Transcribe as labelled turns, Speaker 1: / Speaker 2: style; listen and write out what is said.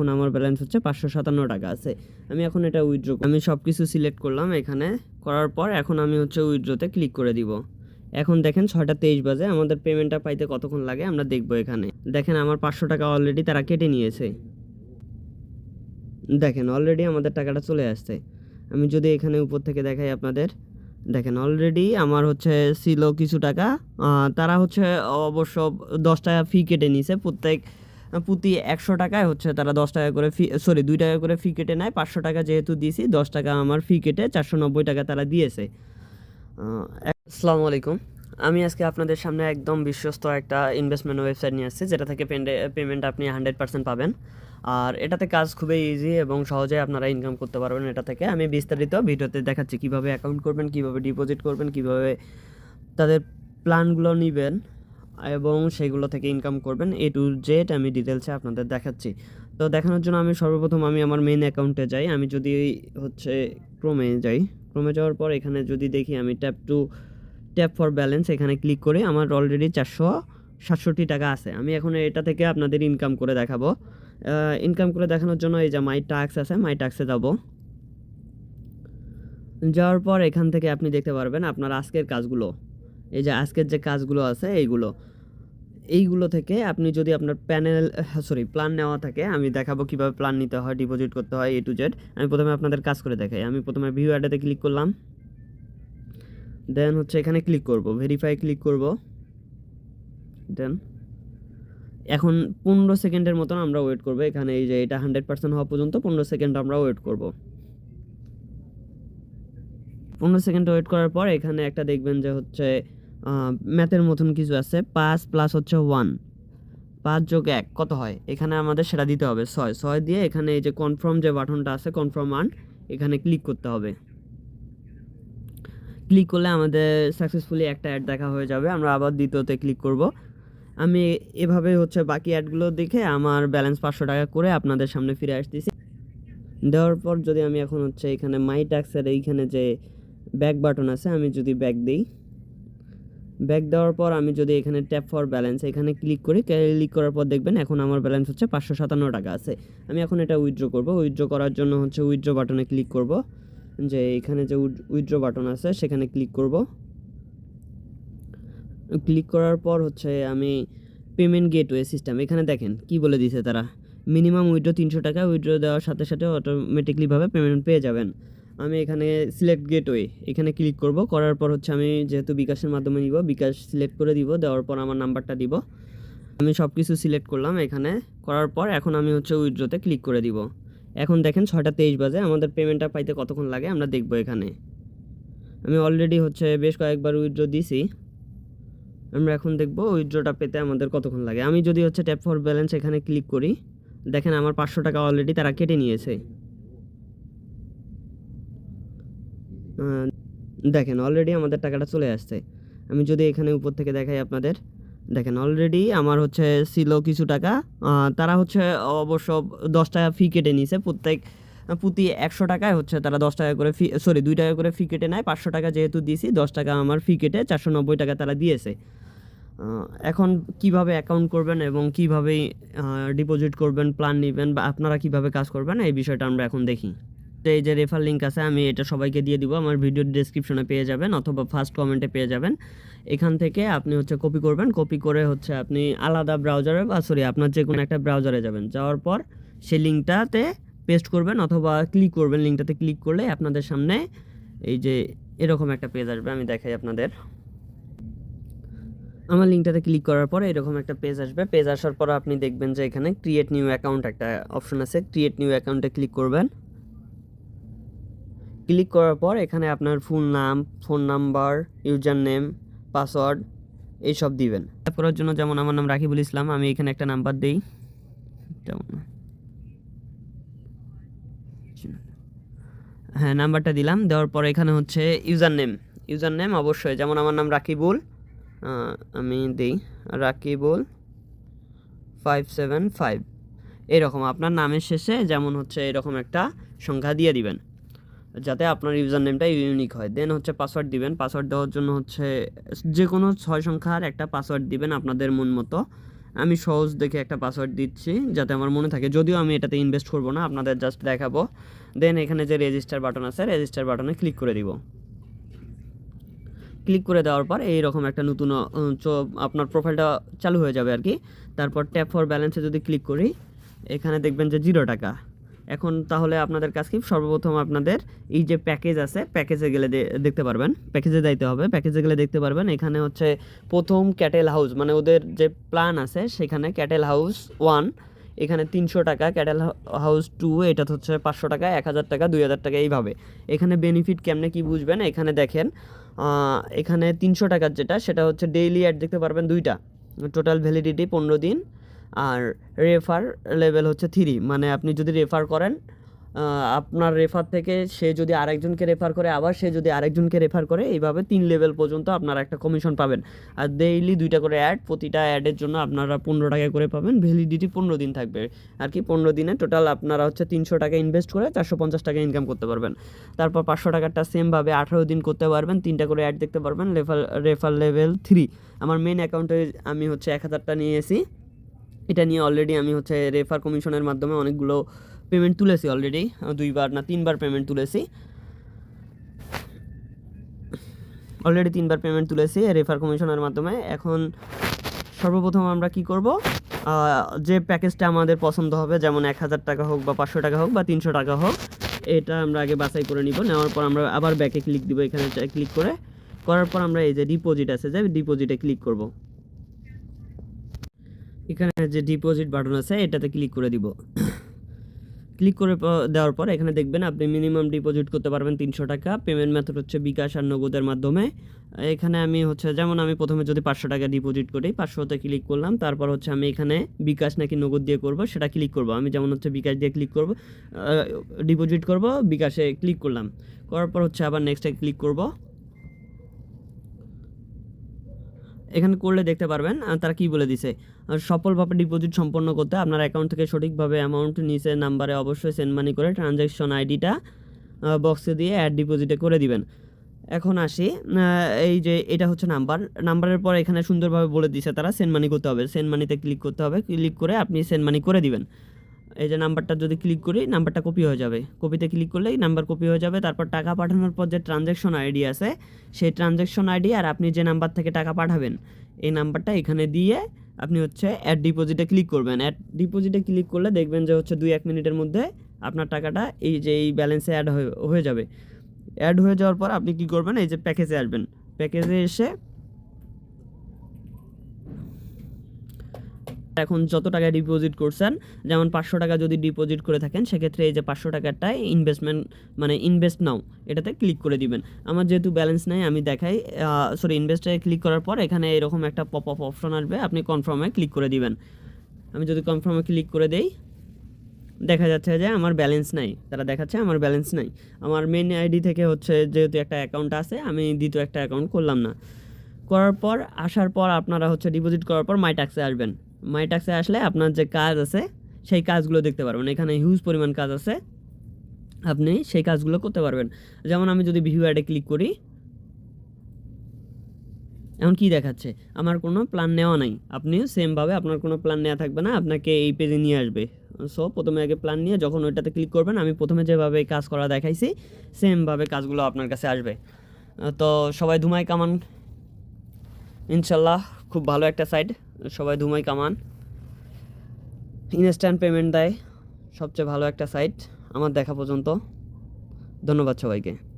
Speaker 1: এখন আমার ব্যালেন্স হচ্ছে পাঁচশো সাতান্ন টাকা আছে। আমি এখন এটা উইথড্র আমি সব কিছু সিলেক্ট করলাম এখানে। করার পর এখন আমি হচ্ছে উইথড্রোতে ক্লিক করে দিব। এখন দেখেন ছয়টা তেইশ বাজে। আমাদের পেমেন্টটা পাইতে কতক্ষণ লাগে আমরা দেখব এখানে। দেখেন আমার পাঁচশো টাকা অলরেডি তারা কেটে নিয়েছে। দেখেন অলরেডি আমাদের টাকাটা চলে আসছে। আমি যদি এখানে উপর থেকে দেখাই আপনাদের। দেখেন অলরেডি আমার হচ্ছে ছিল কিছু টাকা। তারা হচ্ছে অবশ্য দশ টাকা ফি কেটে নিছে প্রত্যেক প্রতি একশো টাকায় হচ্ছে তারা দশ টাকা করে ফি সরি দুই টাকা করে ফি কেটে নেয়। পাঁচশো টাকা যেহেতু দিয়েছি দশ টাকা আমার ফি কেটে চারশো নব্বই টাকা তারা দিয়েছে। আসসালামু আলাইকুম। আমি আজকে আপনাদের সামনে একদম বিশ্বস্ত একটা ইনভেস্টমেন্ট ওয়েবসাইট নিয়ে আসছি, যেটা থেকে পেমেন্ট আপনি হান্ড্রেড পার্সেন্ট পাবেন। আর এটাতে কাজ খুবই ইজি এবং সহজে আপনারা ইনকাম করতে পারবেন এটা থেকে। আমি বিস্তারিত ভিডিওতে দেখাচ্ছি কীভাবে অ্যাকাউন্ট করবেন, কীভাবে ডিপোজিট করবেন, কীভাবে তাদের প্ল্যানগুলো নেবেন। এবং সেগুলো থেকে ইনকাম করবেন। এ টু জেড আমি ডিটেলসে আপনাদের দেখাচ্ছি। তো দেখানোর জন্য আমি সর্বপ্রথম আমি আমার মেন অ্যাকাউন্টে যাই। আমি যদি হচ্ছে ক্রোমে যাই ক্রোমে যাওয়ার পর এখানে যদি দেখি আমি tap to tap for balance এখানে ক্লিক করে আমার অলরেডি চারশো সাতষট্টি টাকা আছে। আমি এখন এটা থেকে আপনাদের ইনকাম করে দেখাবো। ইনকাম করে দেখানোর জন্য এই যে মাই টাক্স আছে মাই টাক্সে যাব। যাওয়ার পর এখান থেকে আপনি দেখতে পারবেন আপনার আজকের কাজগুলো। এই যে আজকের যে কাজগুলো আছে, এইগুলো। এইগুলো থেকে আপনি যদি আপনার প্যানেল সরি প্ল্যান নেওয়া থাকে, আমি দেখাবো কীভাবে প্ল্যান নিতে হয় ডিপোজিট করতে হয় এ টু জেড আমি প্রথমে আপনাদের কাজ করে দেখাই। আমি প্রথমে ভিউ অ্যাডাতে ক্লিক করলাম। দেন হচ্ছে এখানে ক্লিক করব। ভেরিফাই ক্লিক করব। দেন এখন পনেরো সেকেন্ডের মতন আমরা ওয়েট করব। এখানে এই যে এটা হান্ড্রেড পার্সেন্ট হওয়া পর্যন্ত পনেরো সেকেন্ড আমরা ওয়েট করব। পনেরো সেকেন্ড ওয়েট করার পর এখানে একটা দেখবেন যে হচ্ছে ম্যাথের মতন কিছু আছে। পাঁচ প্লাস হচ্ছে ওয়ান পাঁচ যোগ এক, কত হয়? এখানে আমাদের সেটা দিতে হবে, ছয়। ছয় দিয়ে এখানে এই যে কনফার্ম যে বাটনটা আছে কনফার্ম আন এখানে ক্লিক করতে হবে। ক্লিক করলে আমাদের সাকসেসফুলি একটা অ্যাড দেখা হয়ে যাবে। আমরা আবার দ্বিতীয়তে ক্লিক করব। আমি এভাবে হচ্ছে বাকি অ্যাডগুলো দেখে আমার ব্যালেন্স পাঁচশো টাকা করে আপনাদের সামনে ফিরে আসতেছি। দেওয়ার পর যদি আমি এখন হচ্ছে এখানে মাই ট্যাক্সের এইখানে যে ব্যাক বাটন আছে, আমি যদি ব্যাক দিই ব্যাক দেওয়ার পর আমি যদি এখানে ট্যাপ ফর ব্যালেন্স এখানে ক্লিক করি ক্লিক করার পর দেখবেন এখন আমার ব্যালেন্স হচ্ছে পাঁচশো সাতান্ন টাকা আছে। আমি এখন এটা উইথড্র করব। উইথড্র করার জন্য হচ্ছে উইথড্র বাটনে ক্লিক করব। যে এখানে যে উইথড্র বাটন আছে, সেখানে ক্লিক করব। ক্লিক করার পর হচ্ছে আমি পেমেন্ট গেটওয়ে সিস্টেম এখানে দেখেন কি বলে দিছে তারা? মিনিমাম উইথড্র তিনশো টাকা উইথড্র দেওয়ার সাথে সাথে অটোমেটিকলিভাবে পেমেন্ট পেয়ে যাবেন। আমি এখানে সিলেক্ট গেটওয়ে এখানে ক্লিক করব। করার পর হচ্ছে আমি যেহেতু বিকাশের মাধ্যমে নিব, বিকাশ সিলেক্ট করে দিব, দেওয়ার পর আমার নাম্বারটা দিব। আমি সব কিছু সিলেক্ট করলাম এখানে। করার পর এখন আমি হচ্ছে উইড্রোতে ক্লিক করে দিব। এখন দেখেন ছয়টা তেইশ বাজে, আমাদের পেমেন্টটা পাইতে কতক্ষণ লাগে আমরা দেখব এখানে। আমি অলরেডি হচ্ছে বেশ কয়েকবার উইথড্র দিছি। আমরা এখন দেখব উইড্রোটা পেতে আমাদের কতক্ষণ লাগে। আমি যদি হচ্ছে ট্যাপ ফর ব্যালেন্স এখানে ক্লিক করি, দেখেন আমার পাঁচশো টাকা অলরেডি তারা কেটে নিয়েছে। দেখেন অলরেডি আমাদের টাকাটা চলে আসছে। আমি যদি এখানে উপর থেকে দেখাই আপনাদের, দেখেন অলরেডি আমার হচ্ছে ছিল কিছু টাকা তারা হচ্ছে অবশ্য দশ টাকা ফি কেটে নিছে প্রত্যেক প্রতি একশো টাকায় হচ্ছে তারা দশ টাকা করে ফি সরি দুই টাকা করে ফি কেটে নেয়। পাঁচশো টাকা যেহেতু দিয়েছি, দশ টাকা আমার ফি কেটে চারশো নব্বই টাকা তারা দিয়েছে। এখন কীভাবে অ্যাকাউন্ট করবেন এবং কীভাবে ডিপোজিট করবেন প্ল্যান নেবেন বা আপনারা কীভাবে কাজ করবেন, এই বিষয়টা আমরা এখন দেখি। তো এই যে রেফার লিঙ্ক আছে, আমি এটা সবাইকে দিয়ে দিব। আমার ভিডিওর ডেসক্রিপশনে পেয়ে যাবেন অথবা ফার্স্ট কমেন্টে পেয়ে যাবেন। এখান থেকে আপনি হচ্ছে কপি করবেন। কপি করে হচ্ছে আপনি আলাদা ব্রাউজারে বা সরি আপনার যে কোনো একটা ব্রাউজারে যাবেন। যাওয়ার পর সেই লিঙ্কটাতে পেস্ট করবেন অথবা ক্লিক করবেন। লিঙ্কটাতে ক্লিক করলে আপনাদের সামনে এই যে এরকম একটা পেজ আসবে। আমি দেখাই আপনাদের। আমার লিঙ্কটাতে ক্লিক করার পর এরকম একটা পেজ আসবে। পেজ আসার পর আপনি দেখবেন যে এখানে ক্রিয়েট নিউ অ্যাকাউন্ট একটা অপশন আছে। ক্রিয়েট নিউ অ্যাকাউন্টে ক্লিক করবেন। ক্লিক করার পর এখানে আপনার ফুল নাম phone number user name password এইসব দিবেন। Tap করার জন্য যেমন আমার নাম রাকিবুল ইসলাম, আমি এখানে একটা নাম্বার দিই। যেমন হ্যাঁ নাম্বারটা দিলাম, দেওয়ার পর এখানে হচ্ছে ইউজার নেম ইউজার নেম অবশ্যই, যেমন আমার নাম রাকিবুল আমি দিই, রাকিবুল ফাইভ সেভেন ফাইভ এরকম, আপনার নামের শেষে যেমন হচ্ছে এরকম একটা সংখ্যা দিয়ে দিবেন। যাতে আপনার ইউজার নেমটা ইউনিক হয়। দেন হচ্ছে পাসওয়ার্ড দিবেন। পাসওয়ার্ড দেওয়ার জন্য হচ্ছে যে কোনো ছয় সংখ্যার একটা পাসওয়ার্ড দিবেন আপনাদের মন মতো। আমি সহজ দেখে একটা পাসওয়ার্ড দিচ্ছি যাতে আমার মনে থাকে। যদিও আমি এটাতে ইনভেস্ট করব না, আপনাদের জাস্ট দেখাবো। দেন এখানে যে রেজিস্টার বাটন আছে রেজিস্টার বাটনে ক্লিক করে দিব। ক্লিক করে দেওয়ার পর এইরকম একটা নতুন আপনার প্রোফাইলটা চালু হয়ে যাবে আর কি। তারপর ট্যাপ ফর ব্যালেন্সে যদি ক্লিক করি, এখানে দেখবেন যে জিরো টাকা। এখন তাহলে আপনাদের কাজ কি সর্বপ্রথম আপনাদের এই যে প্যাকেজ আছে, প্যাকেজে গেলে দেখতে পারবেন। প্যাকেজে যাইতে হবে। প্যাকেজে গেলে দেখতে পারবেন এখানে হচ্ছে প্রথম ক্যাটেল হাউস মানে ওদের যে প্ল্যান আছে সেখানে ক্যাটেল হাউস ওয়ান, এখানে তিনশো টাকা, ক্যাটেল হাউস টু এটা হচ্ছে পাঁচশো টাকা, এক হাজার টাকা, দুই হাজার টাকা, এইভাবে। এখানে বেনিফিট কেমনে কি বুঝবেন? এখানে দেখেন এখানে তিনশো টাকার যেটা, সেটা হচ্ছে ডেইলি অ্যাড দেখতে পারবেন দুইটা। টোটাল ভ্যালিডিটি পনেরো দিন আর রেফার লেভেল হচ্ছে থ্রি মানে আপনি যদি রেফার করেন আপনার রেফার থেকে সে যদি আরেকজনকে রেফার করে, আবার সে যদি আরেকজনকে রেফার করে, এইভাবে তিন লেভেল পর্যন্ত আপনারা একটা কমিশন পাবেন। আর ডেইলি দুইটা করে অ্যাড প্রতিটা অ্যাডের জন্য আপনারা পনেরো টাকা করে পাবেন ভ্যালিডিটি পনেরো দিন থাকবে। আর কি পনেরো দিনে টোটাল আপনারা হচ্ছে তিনশো টাকা ইনভেস্ট করে চারশো পঞ্চাশ টাকা ইনকাম করতে পারবেন। তারপর পাঁচশো টাকারটা সেমভাবে আঠারো দিন করতে পারবেন, তিনটা করে অ্যাড দেখতে পারবেন রেফার রেফার লেভেল থ্রি আমার মেন অ্যাকাউন্টে আমি হচ্ছে এক হাজারটা নিয়েছি। এটা নিয়ে অলরেডি আমি হচ্ছে রেফার কমিশনের মাধ্যমে অনেকগুলো পেমেন্ট তুলেছি অলরেডি দুইবার না তিনবার পেমেন্ট তুলেছি। অলরেডি তিনবার পেমেন্ট তুলেছি রেফার কমিশনের মাধ্যমে। এখন সর্বপ্রথম আমরা কি করব? যে প্যাকেজটা আমাদের পছন্দ হবে, যেমন এক হাজার টাকা হোক বা পাঁচশো টাকা হোক বা তিনশো টাকা হোক, এটা আমরা আগে বাছাই করে নিব। নেওয়ার পর আমরা আবার ব্যাকে ক্লিক দিব এখানে ক্লিক করে। করার পর আমরা এই যে ডিপোজিট আছে যে ডিপোজিটে ক্লিক করব। এখানে যে ডিপোজিট বাটন আছে, এটাতে ক্লিক করে দিব। ক্লিক করে দেওয়ার পর এখানে দেখবেন আপনি মিনিমাম ডিপোজিট করতে পারবেন তিনশো টাকা। পেমেন্ট মেথড হচ্ছে বিকাশ আর নগদের মাধ্যমে। এখানে আমি হচ্ছে, যেমন আমি প্রথমে যদি পাঁচশো টাকা ডিপোজিট করি, পাঁচশোতে ক্লিক করলাম, তারপর হচ্ছে আমি এখানে বিকাশ নাকি নগদ দিয়ে করব, সেটা ক্লিক করব। আমি যেমন হচ্ছে বিকাশ দিয়ে ক্লিক করব ডিপোজিট করব, বিকাশে ক্লিক করলাম। করার পর হচ্ছে আবার নেক্সটে ক্লিক করব। এখানে করলে দেখতে পারবেন তারা কি বলে দিছে? সফলভাবে ডিপোজিট সম্পন্ন করতে আপনার অ্যাকাউন্ট থেকে সঠিকভাবে অ্যামাউন্ট নিচে নাম্বারে অবশ্যই সেন্ড মানি করে ট্রানজ্যাকশন আইডিটা বক্সে দিয়ে অ্যাড ডিপোজিটে করে দিবেন। এখন আসি এই যে এটা হচ্ছে নাম্বার নাম্বারের পর এখানে সুন্দরভাবে বলে দিছে তারা সেন্ড মানি করতে হবে। সেন্ড মানিতে ক্লিক করতে হবে। ক্লিক করে আপনি সেন্ড মানি করে দিবেন। এই যে নাম্বারটা যদি ক্লিক করি নাম্বারটা কপি হয়ে যাবে। কপিতে ক্লিক করলেই নাম্বার কপি হয়ে যাবে। তারপর টাকা পাঠানোর পর যে ট্রানজ্যাকশন আইডি আছে, সেই ট্রানজ্যাকশন আইডি আর আপনি যে নাম্বার থেকে টাকা পাঠাবেন, এই নাম্বারটা এখানে দিয়ে আপনি হচ্ছে অ্যাড ডিপোজিটে ক্লিক করবেন। অ্যাড ডিপোজিটে ক্লিক করলে দেখবেন যে হচ্ছে দুই এক মিনিটের মধ্যে আপনার টাকাটা এই যে এই ব্যালেন্সে অ্যাড হয়ে যাবে। অ্যাড হয়ে যাওয়ার পর আপনি কি করবেন? এই যে প্যাকেজে আসবেন। প্যাকেজে এসে এখন যত টাকা ডিপোজিট করছেন, যেমন পাঁচশো টাকা যদি ডিপোজিট করে থাকেন, সেক্ষেত্রে এই যে পাঁচশো টাকাটায় ইনভেস্টমেন্ট মানে ইনভেস্ট নাও, এটাতে ক্লিক করে দিবেন। আমার যেহেতু ব্যালেন্স নাই, আমি দেখাই সরি ইনভেস্টে ক্লিক করার পর এখানে এরকম একটা পপ আপ অপশন আসবে, আপনি কনফার্মে ক্লিক করে দিবেন। আমি যদি কনফার্মে ক্লিক করে দেই, দেখা যাচ্ছে যে আমার ব্যালেন্স নাই, তারা দেখাচ্ছে আমার ব্যালেন্স নাই। আমার মেন আইডি থেকে হচ্ছে যেহেতু একটা অ্যাকাউন্ট আছে, আমি দ্বিতীয় একটা অ্যাকাউন্ট করলাম না। করার পর, আসার পর আপনারা হচ্ছে ডিপোজিট করার পর মাই ট্যাক্সে আসবেন। মাই ট্যাক্সে আসলে আপনার যে কাজ আছে, সেই কাজগুলো দেখতে পারবেন। এখানে হিউজ পরিমাণ কাজ আছে। আপনি সেই কাজগুলো করতে পারবেন। যেমন আমি যদি ভিউ অ্যাডে ক্লিক করি, এখন কি দেখাচ্ছে? আমার কোনো প্ল্যান নেওয়া নাই। আপনিও সেমভাবে আপনার কোনো প্ল্যান নেওয়া থাকবে না, আপনাকে এই পেজে নিয়ে আসবে। সো প্রথমে আগে প্ল্যান নিয়ে যখন ওইটাতে ক্লিক করবেন, আমি প্রথমে যেভাবে কাজ করা দেখাইছি সেমভাবে কাজগুলো আপনার কাছে আসবে। তো সবাই ধুমাই কামান। ইনশাল্লাহ, খুব ভালো একটা সাইট সবাই ধুমাই কামান। ইনস্ট্যান্ট পেমেন্ট দেয়। সবচেয়ে ভালো একটা সাইট আমার দেখা পর্যন্ত। ধন্যবাদ সবাইকে।